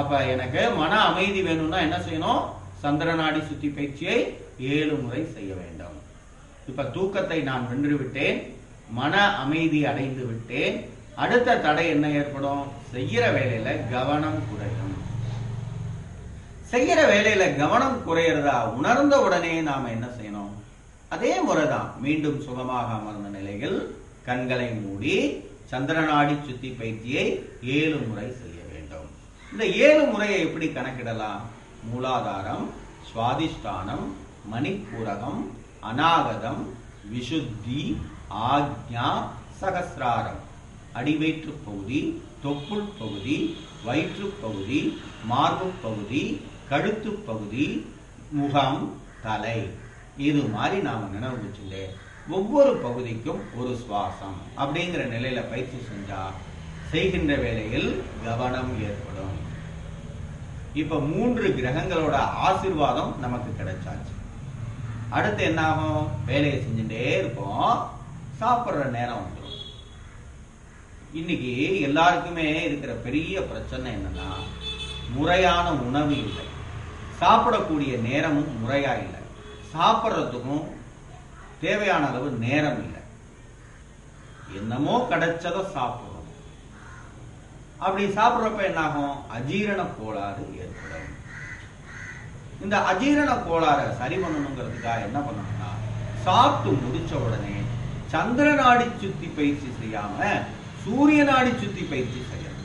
அப்ப எனக்கு மன அமைதி வேணும்னா என்ன செய்யணும்? சந்திரநாடி சுத்தி பயிற்சியை ஏழு முறை செய்ய வேண்டும். இப்ப தூக்கத்தை நான் வென்று விட்டேன் மன அமைதி அடைந்து விட்டேன் அடுத்த தடை என்ன ஏற்படும்? செய்யற வேலையில கவனம் குறையும். செய்யற வேலையில கவனம் குறையிறதா உணர்ந்த உடனே நாம என்ன செய்யணும்? அதே முறைதான் மீண்டும் சுகமாக அமர்ந்த நிலையில் கண்களை மூடி சந்திரநாடி சுத்தி பயிற்சியை ஏழு முறை செய்ய இந்த ஏழு முறையை எப்படி கணக்கிடலாம்? மூலாதாரம் சுவாதிஷ்டானம் மணிப்பூரகம் அநாகதம் விசுத்தி ஆக்ஞா சகசிராரம். அடிவயிற்று பகுதி தொப்புள் பகுதி வயிற்று பகுதி மார்பு பகுதி கழுத்து பகுதி முகம் தலை. இது மாதிரி நாம நினைவு வச்சுட்டு ஒவ்வொரு பகுதிக்கும் ஒரு சுவாசம் அப்படிங்கிற நிலையில பயிற்சி செஞ்சா செய்கின்ற வேளையில் கவனம் ஏற்படும். இப்ப மூன்று கிரகங்களோட ஆசிர்வாதம் நமக்கு கிடைச்சாச்சு. அடுத்து என்ன ஆகும் வேலையை செஞ்சுட்டே இருப்போம். சாப்பிடுற நேரம் வந்துடும் இன்னைக்கு எல்லாருக்குமே இருக்கிற பெரிய பிரச்சனை என்னன்னா முறையான உணவு இல்லை. சாப்பிடக்கூடிய நேரமும் முறையா இல்லை. சாப்பிட்றதுக்கும் தேவையான அளவு நேரம் இல்லை. என்னமோ கிடைச்சதை சாப்பிடும் அப்படி சாப்பிடுறப்ப என்னாகும்? அஜீரண கோளாறு ஏற்படும். இந்த அஜீரண கோளாறை சரி பண்ணணுங்கிறதுக்காக என்ன பண்ணணும்னா சாப்பிட்டு முடிச்ச உடனே சந்திர நாடி சுத்தி பயிற்சி செய்யாம சூரிய நாடி சுத்தி பயிற்சி செய்யணும்.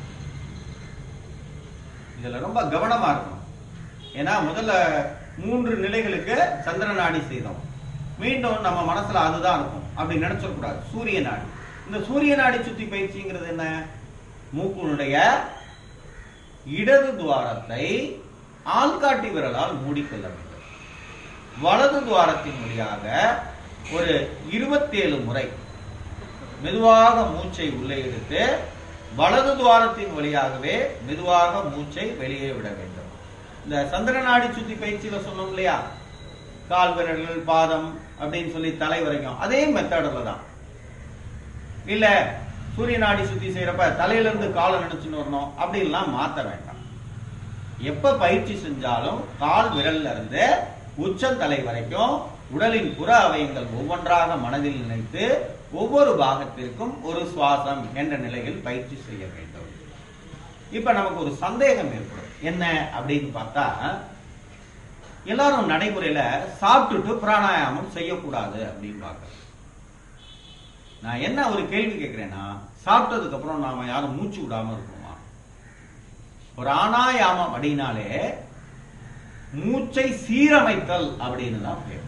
இதுல ரொம்ப கவனமா இருக்கணும். ஏன்னா முதல்ல மூன்று நிலைகளுக்கு சந்திர நாடி செய்தோம். மீண்டும் நம்ம மனசுல அதுதான் இருக்கும். அப்படி நினைச்சிடக்கூடாது. சூரிய நாடி. இந்த சூரிய நாடி சுத்தி பயிற்சிங்கிறது என்ன? மூக்குனுடைய இடது துவாரத்தை ஆள்காட்டி விரலால் மூடிக்கொள்ள வேண்டும். வலது துவாரத்தின் வழியாக ஒரு இருபத்தேழு முறை மெதுவாக மூச்சை உள்ளே எடுத்து வலது துவாரத்தின் வழியாகவே மெதுவாக மூச்சை வெளியே விட வேண்டும். இந்த சந்திர நாடி சுத்தி பயிற்சியில சொன்னோம் இல்லையா? கால் விரல்கள் பாதம் அப்படின்னு சொல்லி தலை வரைக்கும் அதே மெத்தடில் தான். இல்ல சூரிய நாடி சுத்தி செய்யறப்ப தலையில இருந்து காலை நினைச்சுன்னு வரணும். அப்படின்லாம் மாத்த வேண்டாம். எப்ப பயிற்சி செஞ்சாலும் கால் விரல்ல இருந்து உச்சந்தலை வரைக்கும் உடலின் புற அவயங்கள் ஒவ்வொன்றாக மனதில் நினைத்து ஒவ்வொரு பாகத்திற்கும் ஒரு சுவாசம் என்ற நிலையில் பயிற்சி செய்ய வேண்டும். இப்ப நமக்கு ஒரு சந்தேகம் ஏற்படும். என்ன அப்படின்னு பார்த்தா எல்லாரும் நடைமுறையில சாப்பிட்டுட்டு பிராணாயாமம் செய்யக்கூடாது அப்படின்னு பாக்குறோம் நான் என்ன ஒரு கேள்வி கேட்கிறேன்னா சாப்பிட்டதுக்கு அப்புறம் நாம யாரும் மூச்சு விடாம இருக்கோமா பிராணாயாமம் அப்படின்னாலே மூச்சை சீரமைத்தல் அப்படின்னு தான் பேர்.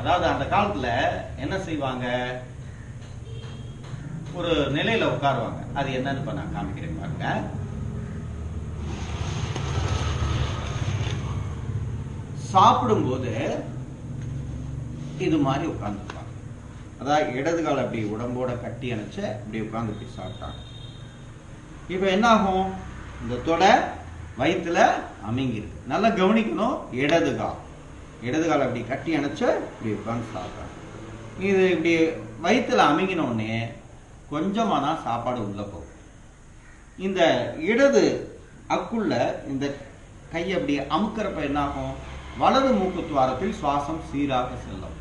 அதாவது அந்த காலத்துல என்ன செய்வாங்க? ஒரு நிலையில உட்காருவாங்க. அது என்னன்னு இப்ப நான் காமிக்கிறேன் பாருங்க. சாப்பிடும்போது இது மாதிரி உட்கார்ந்துருப்பாங்க. அதாவது இடது கால் அப்படி உடம்போட கட்டி அணைச்சு இப்படி உட்காந்து இப்படி சாப்பிட்டாங்க. இப்ப என்ன ஆகும் இந்த தொடை வயிற்றுல அமைங்கிருக்கு. நல்லா கவனிக்கணும் இடது கால். இடது கால் அப்படி கட்டி அணைச்சு இப்படி உட்காந்து சாப்பிட்டாங்க. இது இப்படி வயிற்றுல அமுங்கின உடனே தான் சாப்பாடு உள்ள போகும். இந்த இடது அக்குள்ள இந்த கை அப்படி அமுக்கிறப்ப என்னாகும்? வலது மூக்கு துவாரத்தில் சுவாசம் சீராக செல்லும்.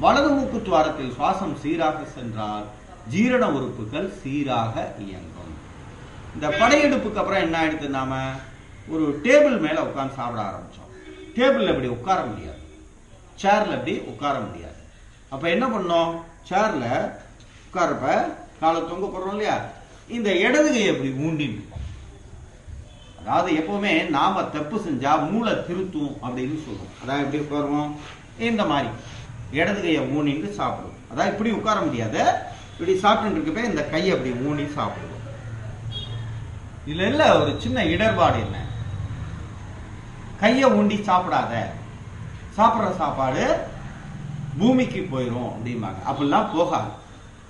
வலது மூக்கு துவாரத்தில் சுவாசம் சீராக சென்றால் ஜீரண உறுப்புகள் சீராக இயங்கும். இந்த படையெடுப்புக்கு அப்புறம் என்ன ஆயிடுது நாம? ஒரு டேபிள் மேல உட்கார்ந்து சாப்பிட ஆரம்பிச்சோம். டேபிள்ல இப்படி உட்கார முடியாது. சேர்ல இப்படி உட்கார முடியாது. அப்ப என்ன பண்ணோம்? சேர்ல உட்காரப்ப காலை தொங்க போடுறோம் இல்லையா? இந்த இடது கையை இப்படி ஊண்டின்னு அதாவது எப்பவுமே நாம தப்பு செஞ்சா மூளை திருத்தும் அப்படின்னு சொல்லுவோம் அதாவது எப்படி உட்காருவோம்? இந்த மாதிரி. இடது கையை ஊனின்னு சாப்பிடுவோம் அதாவது இப்படி உட்கார முடியாது. இப்படி சாப்பிட்டு இருக்கப்ப இந்த கையை அப்படி ஊனி சாப்பிடுவோம் இதுல இல்ல ஒரு சின்ன இடர்பாடு என்ன? கையை ஊண்டி சாப்பிடாத. சாப்பிடுற சாப்பாடு பூமிக்கு போயிடும் அப்படிம்பாங்க. அப்படிலாம் போகாது.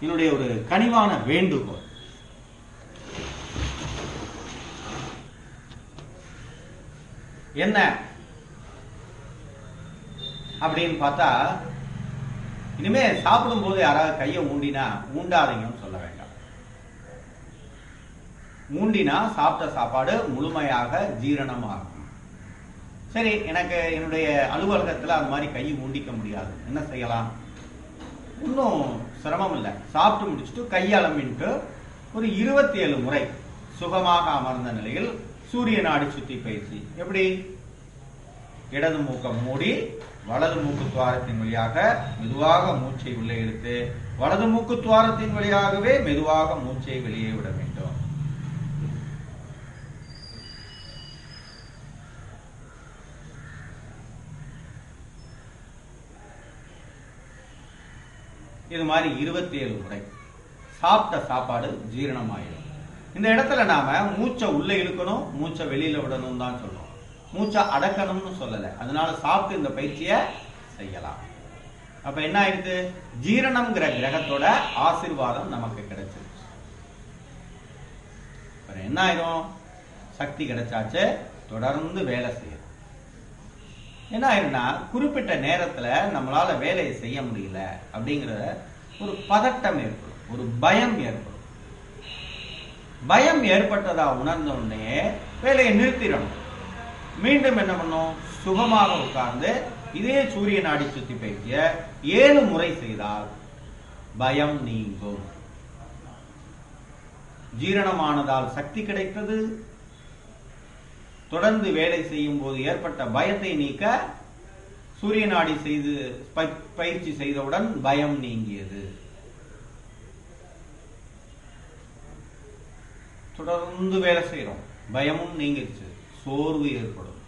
என்னுடைய ஒரு கனிவான வேண்டுகோள். என்ன? அப்படின்னு பார்த்தா இனிமே சாப்பிடும் போது யாராவது கையை ஊண்டினா ஊண்டாதீங்கன்னு சொல்ல வேண்டாம். ஊண்டினா சாப்பிட்ட சாப்பாடு முழுமையாக ஜீரணமாகும். சரி எனக்கு என்னுடைய அலுவலகத்துல அது மாதிரி கையை ஊண்டிக்க முடியாது. என்ன செய்யலாம்? இன்னும் சிரமம் இல்லை. சாப்பிட்டு முடிச்சுட்டு கையளமின்ட்டு ஒரு இருபத்தி ஏழு முறை சுகமாக அமர்ந்த நிலையில் சூரிய நாடி சுத்தி பயிற்சி எப்படி? இடது மூக்கம் மூடி வலது மூக்கு துவாரத்தின் வழியாக மெதுவாக மூச்சை உள்ளே இழுத்து வலது மூக்கு துவாரத்தின் வழியாகவே மெதுவாக மூச்சை வெளியே விட வேண்டும். இது மாதிரி இருபத்தி ஏழு முறை. சாப்பிட்ட சாப்பாடு ஜீரணமாயிடும் இந்த இடத்துல நாம மூச்சை உள்ள இழுக்கணும் மூச்சை வெளியில விடணும் தான் சொல்லணும். மூச்சை அடக்கணும்னு சொல்லலை. அதனால சாப்பிட்டு இந்த பயிற்சியை செய்யலாம். அப்ப என்ன ஆயிடுது? ஜீரணம்ங்கிற கிரகத்தோட ஆசீர்வாதம் நமக்கு கிடைச்சிருச்சு. அப்புறம் என்ன ஆயிரும்? சக்தி கிடைச்சாச்சு. தொடர்ந்து வேலை செய்யணும். என்ன ஆயிரும்னா குறிப்பிட்ட நேரத்துல நம்மளால வேலையை செய்ய முடியல அப்படிங்கிற ஒரு பதட்டம் ஏற்படும். ஒரு பயம் ஏற்படும். பயம் ஏற்பட்டதா உணர்ந்த உடனே வேலையை நிறுத்திடணும். மீண்டும் என்ன பண்ணும்? சுகமாக உட்கார்ந்து இதே சூரிய நாடி சுத்தி பயிற்சிய ஏழு முறை செய்தால் பயம் நீங்கும். ஜீரணமானதால் சக்தி கிடைத்தது. தொடர்ந்து வேலை செய்யும் போது ஏற்பட்ட பயத்தை நீக்க சூரிய நாடி செய்து ப- பயிற்சி செய்தவுடன் பயம் நீங்கியது. தொடர்ந்து வேலை செய்யறோம் பயமும் நீங்கிடுச்சு. சோர்வு ஏற்படும்.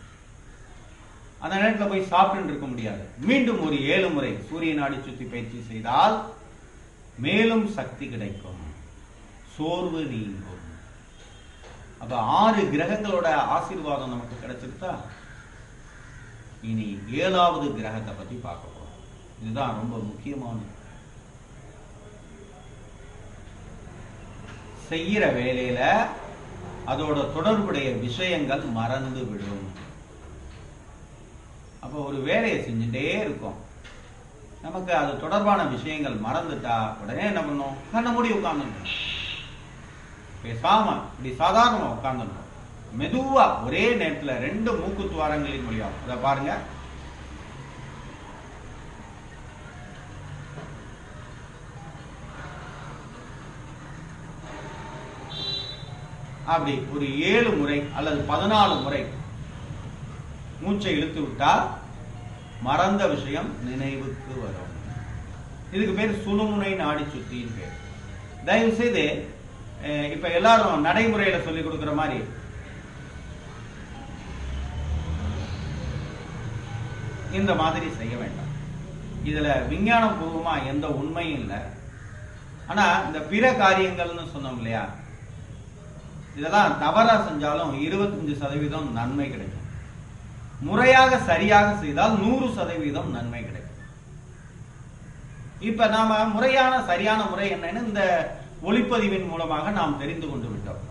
அந்த நேரத்துல போய் சாப்பிட்டு இருக்க முடியாது. மீண்டும் ஒரு ஏழு முறை சூரிய நாடி சுத்தி பயிற்சி செய்தால் மேலும் சக்தி கிடைக்கும். சோர்வு நீங்கும். அப்ப ஆறு கிரகங்களோட ஆசீர்வாதம் நமக்கு கிடைச்சிருத்தா இனி ஏழாவது கிரகத்தை பத்தி பார்க்க போறோம். இதுதான் ரொம்ப முக்கியமானது. செய்யற வேலையில அதோட தொடர்புடைய விஷயங்கள் மறந்து விடும் அப்ப ஒரு வேலையை செஞ்சுட்டே இருக்கோம். நமக்கு அது தொடர்பான விஷயங்கள் மறந்துட்டா உடனே என்ன பண்ணும்? கண்ண மூடி உட்கார்ந்து பேசாம இப்படி சாதாரணமா உட்கார்ந்துடணும் மெதுவா ஒரே நேரத்துல ரெண்டு மூக்கு துவாரங்களின் மொழியாகும் அதை பாருங்க. அப்படி ஒரு ஏழு முறை அல்லது பதினாலு முறை மூச்சை இழுத்து விட்டால் மறந்த விஷயம் நினைவுக்கு வரும். இதுக்கு பேர் சுழுமுனை நாடி சுத்தின்னு பேர். தயவு செய்து இப்ப எல்லாரும் நடைமுறையில சொல்லி கொடுக்கிற மாதிரி. இந்த மாதிரி செய்ய வேண்டாம். இதுல விஞ்ஞான பூர்வமா எந்த உண்மையும் இல்லை. ஆனா இந்த பிற காரியங்கள்னு சொன்னோம் இல்லையா? இதெல்லாம் தவறா செஞ்சாலும் இருபத்தஞ்சு சதவீதம் நன்மை கிடைக்கும். முறையாக சரியாக செய்தால் நூறு சதவீதம் நன்மை கிடைக்கும். இப்ப நாம முறையான சரியான முறை என்னன்னு இந்த ஒளிப்பதிவின் மூலமாக நாம் தெரிந்து கொண்டு விட்டோம்.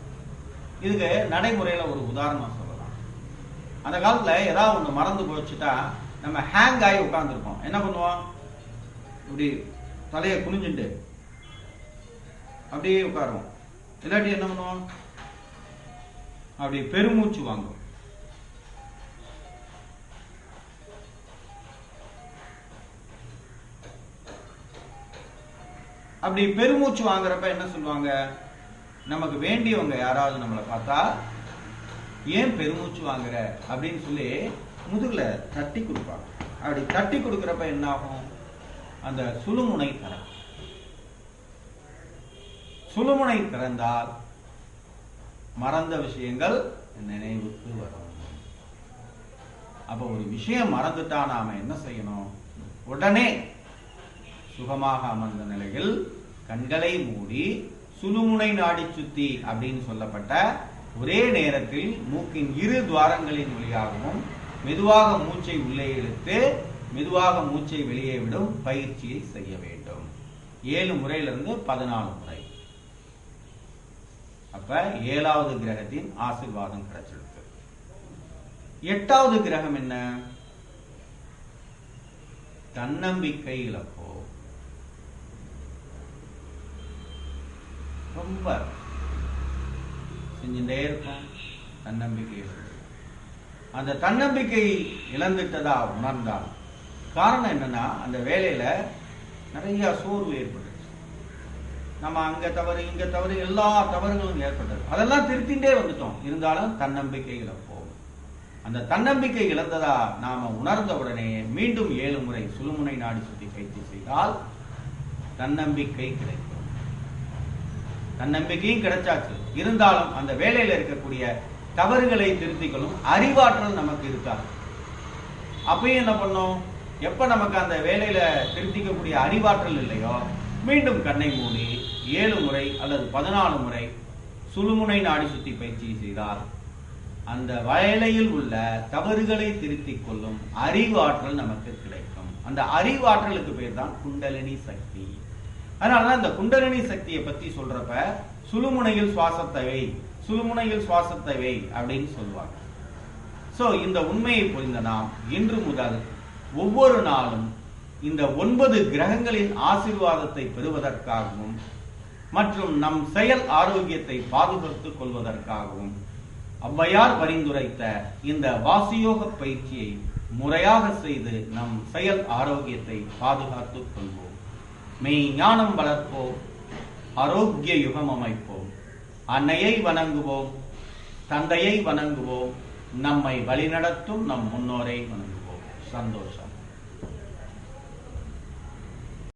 இதுக்கு நடைமுறையில ஒரு உதாரணம் சொல்லலாம். அந்த காலத்துல ஏதாவது ஒண்ணு மறந்து போச்சுட்டா நம்ம ஹேங் ஆகி உட்காந்துருப்போம் என்ன பண்ணுவோம்? இப்படி தலையை குனிஞ்சுட்டு அப்படியே உட்காருவோம். இல்லாட்டி என்ன பண்ணுவோம்? அப்படி பெருமூச்சு வாங்கும். அப்படி பெருமூச்சு வாங்குறப்ப என்ன சொல்லுவாங்க? நமக்கு வேண்டியவங்க யாராவது நம்மளை பார்த்தா ஏன் பெருமூச்சு வாங்குற? அப்படின்னு சொல்லி முதுகுல தட்டி கொடுப்பாங்க. அப்படி தட்டி கொடுக்குறப்ப என்ன ஆகும்? அந்த சுழுமுனை தரம் சுழுமுனை திறந்தால் மறந்த விஷயங்கள் நினைவுக்கு வரும் அப்ப ஒரு விஷயம் மறந்துட்டா நாம என்ன செய்யணும்? உடனே சுகமாக அமர்ந்த நிலையில் கண்களை மூடி சுழுமுனை நாடி சுத்தி அப்படின்னு சொல்லப்பட்ட ஒரே நேரத்தில் மூக்கின் இரு துவாரங்களின் வழியாகவும் மெதுவாக மூச்சை உள்ளே இழுத்து மெதுவாக மூச்சை வெளியே விடும் பயிற்சியை செய்ய வேண்டும். ஏழு முறையிலிருந்து பதினாலு முறை. அப்ப ஏழாவது கிரகத்தின் ஆசீர்வாதம் கிடைச்சிருக்கு. எட்டாவது கிரகம் என்ன? தன்னம்பிக்கை இழப்போ ரொம்ப செஞ்சுட்டே இருக்கும் தன்னம்பிக்கை அந்த தன்னம்பிக்கை இழந்துட்டதா உணர்ந்தால் காரணம் என்னன்னா அந்த வேலையில நிறைய சோர்வு ஏற்படுது. நம்ம அங்க தவறு இங்க தவறு எல்லா தவறுகளும் ஏற்பட்டது. அதெல்லாம் திருத்திண்டே வந்துட்டோம். இருந்தாலும் தன்னம்பிக்கை இழப்போம் அந்த தன்னம்பிக்கை இழந்ததா நாம உணர்ந்த உடனே மீண்டும் ஏழு முறை சுழுமுனை நாடி சுத்தி பயிற்சி செய்தால் தன்னம்பிக்கை கிடைக்கும். தன்னம்பிக்கையும் கிடைச்சாச்சு. இருந்தாலும் அந்த வேலையில இருக்கக்கூடிய தவறுகளை திருத்திக்கொள்ளும் அறிவாற்றல் நமக்கு இருக்காது அப்பயும் என்ன பண்ணோம்? எப்ப நமக்கு அந்த வேலையில திருத்திக்கக்கூடிய அறிவாற்றல் இல்லையோ? மீண்டும் கண்ணை மூடி ஏழு முறை அல்லது பதினாலு முறை சுழுமுனை நாடி சுத்தி பயிற்சி செய்தால் அந்த வயலையில் உள்ள தவறுகளை திருத்திக் கொள்ளும் அறிவாற்றல் நமக்கு கிடைக்கும். அந்த அறிவாற்றலுக்கு பேர் தான் குண்டலினி சக்தி. அதனாலதான் இந்த குண்டலினி சக்தியை பத்தி சொல்றப்ப சுழுமுனையில் சுவாசத்தவை சுழுமுனையில் சுவாசத்தவை அப்படின்னு சொல்லுவாங்க. சோ இந்த உண்மையை புரிந்த நாம் இன்று முதல் ஒவ்வொரு நாளும் இந்த ஒன்பது கிரகங்களின் ஆசீர்வாதத்தை பெறுவதற்காகவும் மற்றும் நம் செயல் ஆரோக்கியத்தை பாதுகாத்துக் கொள்வதற்காகவும் ஔவையார் பரிந்துரைத்த இந்த வாசியோக பயிற்சியை முறையாக செய்து நம் செயல் ஆரோக்கியத்தை பாதுகாத்துக் கொள்வோம். மெய் ஞானம் வளர்ப்போம் ஆரோக்கிய யுகம் அமைப்போம். அன்னையை வணங்குவோம் தந்தையை வணங்குவோம் நம்மை வழிநடத்தும் நம் முன்னோரை வணங்குவோம். சந்தோஷம்.